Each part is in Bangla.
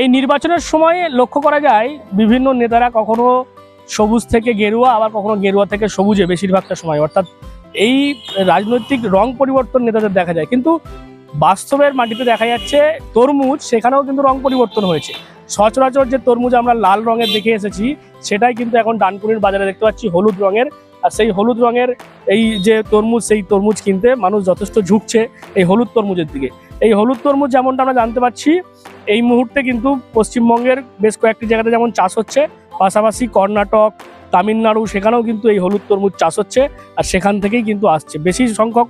এই নির্বাচনের সময় লক্ষ্য করা যায় বিভিন্ন নেতারা কখনো সবুজ থেকে গেরুয়া, আবার কখনো গেরুয়া থেকে সবুজে বেশিরভাগটা সময়। অর্থাৎ এই রাজনৈতিক রং পরিবর্তন নেতাদের দেখা যায়। কিন্তু বাস্তবের মাটিতে দেখা যাচ্ছে তরমুজ, সেখানেও কিন্তু রং পরিবর্তন হয়েছে। সচরাচর যে তরমুজ আমরা লাল রঙের দেখে এসেছি, সেটাই কিন্তু এখন ডানকুনির বাজারে দেখতে পাচ্ছি হলুদ রঙের। আর সেই হলুদ রঙের এই যে তরমুজ, সেই তরমুজ কিনতে মানুষ যথেষ্ট ঝুঁকছে এই হলুদ তরমুজের দিকে। এই হলুদ তরমুজ যেমনটা আমরা জানতে পারছি, এই মুহূর্তে কিন্তু পশ্চিমবঙ্গের বেশ কয়েকটি জায়গাতে যেমন চাষ হচ্ছে, পাশাপাশি কর্ণাটক, তামিলনাড়ু, সেখানেও কিন্তু এই হলুদ তরমুজ চাষ হচ্ছে আর সেখান থেকেই কিন্তু আসছে। বেশি সংখ্যক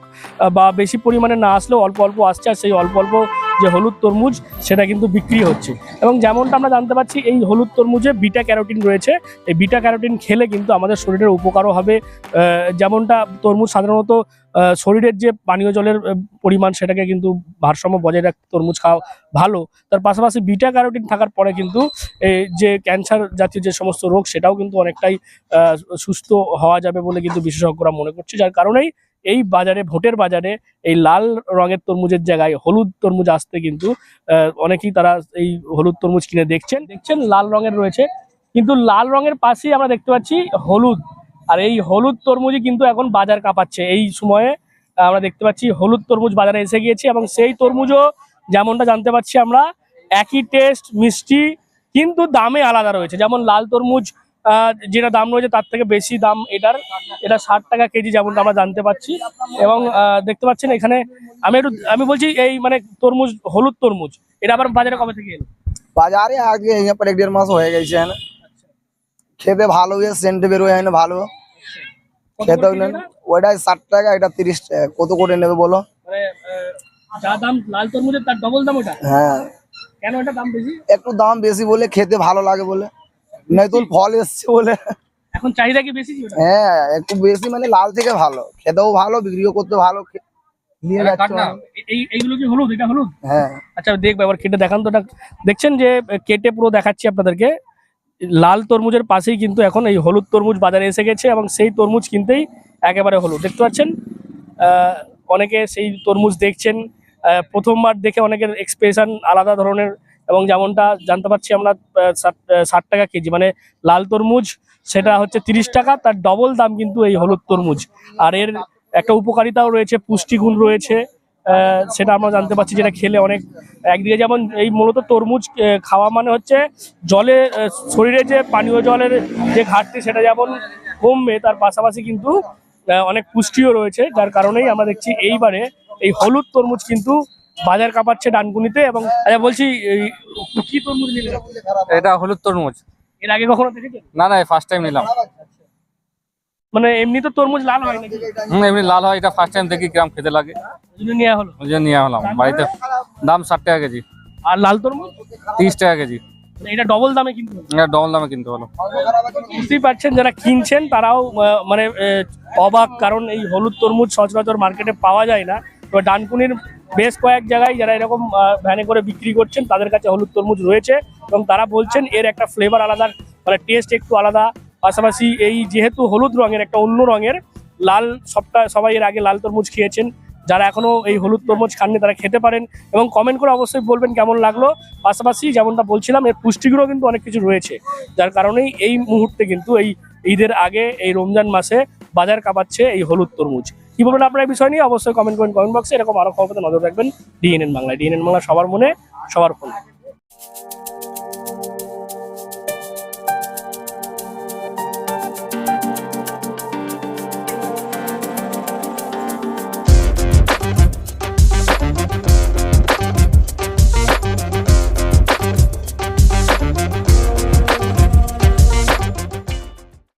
বা বেশি পরিমাণে না আসলেও অল্প অল্প আসছে আর সেই অল্প অল্প যে হলুদ তরমুজ সেটা কিন্তু বিক্রি হচ্ছে। এবং যেমনটা আমরা জানতে পারছি, এই হলুদ তরমুজে বিটা ক্যারোটিন রয়েছে। এই বিটা ক্যারোটিন খেলে কিন্তু আমাদের শরীরের উপকারও হবে। যেমনটা তরমুজ সাধারণত শরীরের যে পানীয় জলের পরিমাণ সেটাকে কিন্তু ভারসাম্য বজায় রাখতে তরমুজ খাওয়া ভালো। তার পাশাপাশি বিটা ক্যারোটিন থাকার পরে কিন্তু এই যে ক্যান্সার জাতীয় যে সমস্ত রোগ, সেটাও কিন্তু অনেকটাই সুস্থ হওয়া যাবে বলে কিন্তু বিশেষজ্ঞরা মনে করছে। যার কারণেই এই বাজারে, ভোটের বাজারে এই লাল রঙের তরমুজের জায়গায় হলুদ তরমুজ আসতে কিন্তু অনেকেই তারা এই হলুদ তরমুজ কিনে দেখছেন। দেখছেন লাল রঙের রয়েছে, কিন্তু লাল রঙের পাশেই আমরা দেখতে পাচ্ছি হলুদ। আর এই হলুদ তরমুজই কিন্তু এখন বাজার কাঁপাচ্ছে। এই সময়ে আমরা দেখতে পাচ্ছি হলুদ তরমুজ বাজারে এসে গিয়েছে এবং সেই তরমুজও যেমনটা জানতে পারছি আমরা, একই টেস্ট মিষ্টি, কিন্তু দামে আলাদা রয়েছে। যেমন লাল তরমুজ যেটা দাম রয়েছে তার থেকে বেশি দাম এটার। এটা ষাট টাকা কেজি যেমনটা আমরা জানতে পাচ্ছি। এবং দেখতে পাচ্ছেন এখানে আমি একটু, আমি বলছি এই মানে তরমুজ, হলুদ তরমুজ, এটা আবার বাজারে কবে থেকে এলো? বাজারে আগে পর এক দেড় মাস হয়ে গেছে। খেতে ভালো সেন্ট বেরোয় ভালো। কত খেতে করে ওইটা ষাট টাকা এটা তিরিশ টাকা কত করে নেবে বলো? মানে যা দাম লাল তরমুজের তার ডবল দাম ওটা? হ্যাঁ। কেন এটা দাম বেশি? একটু দাম বেশি বলে খেতে ভালো লাগে বলে। নতুন ফল এসছে বলে। এখন চাহিদা কি বেশি হ্যাঁ একটু বেশি মানে লাল থেকে ভালো। খেতেও ভালো বিক্রিও করতে ভালো নিয়ে যাচ্ছে অনেক। এ- এইগুলো কি হলুদ? এটা হলুদ? হ্যাঁ। আচ্ছা দেখব এবার কেটে দেখান তো দেখছেন যে কেটে পুরো দেখাচ্ছি আপনাদেরকে। লাল তরমুজের পাশেই কিন্তু এখন এই হলুদ তরমুজ বাজারে এসে গেছে এবং সেই তরমুজ কিনতেই একেবারে হলুদ। দেখতে পাচ্ছেন? অনেকে সেই তরমুজ দেখছেন। প্রথমবার দেখে অনেকের এক্সপ্রেশন আলাদা ধরনের এবং যেমনটা জানতে পারছি আমরা ষাট- টাকা কেজি মানে লাল তরমুজ সেটা হচ্ছে তিরিশ টাকা, তার ডবল দাম কিন্তু এই হলুদ তরমুজ। আর এর একটা উপকারিতাও রয়েছে, পুষ্টিগুণ রয়েছে। সেটা আমরা জানতে পারছি যেটা খেলে অনেক একদিকে যেমন এই মূলত তরমুজ খাওয়া মানে হচ্ছে জলে শরীরে যে পানীয় জলের যে ঘাটতি সেটা যেমন কমবে তার পাশাপাশি কিন্তু অনেক পুষ্টিও রয়েছে যার কারণেই আমরা দেখছি এইবারে এই হলুদ তরমুজ কিন্তু বাজার কাঁপাচ্ছে ডানকুনিতে এবং আচ্ছা বলছি কি তরমুজ নিলেন এটা হলুদ তরমুজ। এর আগে কখনো দেখেছেন? না না ফার্স্ট টাইম নিলাম। মানে এমনি তো তরমুজ লাল হয় নাকি? হুম এমনি লাল হয় এটা ফার্স্ট টাইম দেখি কিরম খেতে লাগে। জন্য নেওয়া হলো? ওই জন্য নিয়ে হলাম। বাড়িতে দাম ষাট টাকা কেজি। আর লাল তরমুজ? তিরিশ টাকা কেজি। মানে এটা ডবল দামে কিন্তু এটা ডবল দামে কিনতে হলো। বুঝতেই পারছেন যারা কিনছেন তারাও মানে অবাক কারণ এই হলুদ তরমুজ সচরাচর মার্কেটে পাওয়া যায় না। তো ডানকুনির বেশ কয়েক জায়গায় যারা এরকম ভ্যানে করে বিক্রি করছেন তাদের কাছে হলুদ তরমুজ রয়েছে এবং তারা বলছেন এর একটা ফ্লেভার আলাদা মানে টেস্ট একটু আলাদা। পাশাপাশি এই যেহেতু হলুদ রঙের একটা অন্য রঙের লাল সবটা সবাই এর আগে লাল তরমুজ খেয়েছেন। যারা এখনও এই হলুদ তরমুজ খাননি তারা খেতে পারেন এবং কমেন্ট করে অবশ্যই বলবেন কেমন লাগল। পাশাপাশি যেমনটা বলছিলাম, এর পুষ্টিগুলো কিন্তু অনেক কিছু রয়েছে। যার কারণেই এই মুহূর্তে কিন্তু এই ঈদের আগে, এই রমজান মাসে বাজার কাঁপাচ্ছে এই হলুদ তরমুজ। কি বলবেন আপনার এই বিষয় নিয়ে? অবশ্যই কমেন্ট করেন কমেন্ট বক্সে এরকম আরও খবর নজর রাখবেন। ডিএনএন বাংলায়। ডিএনএন বাংলা সবার মনে, সবার ফোনে।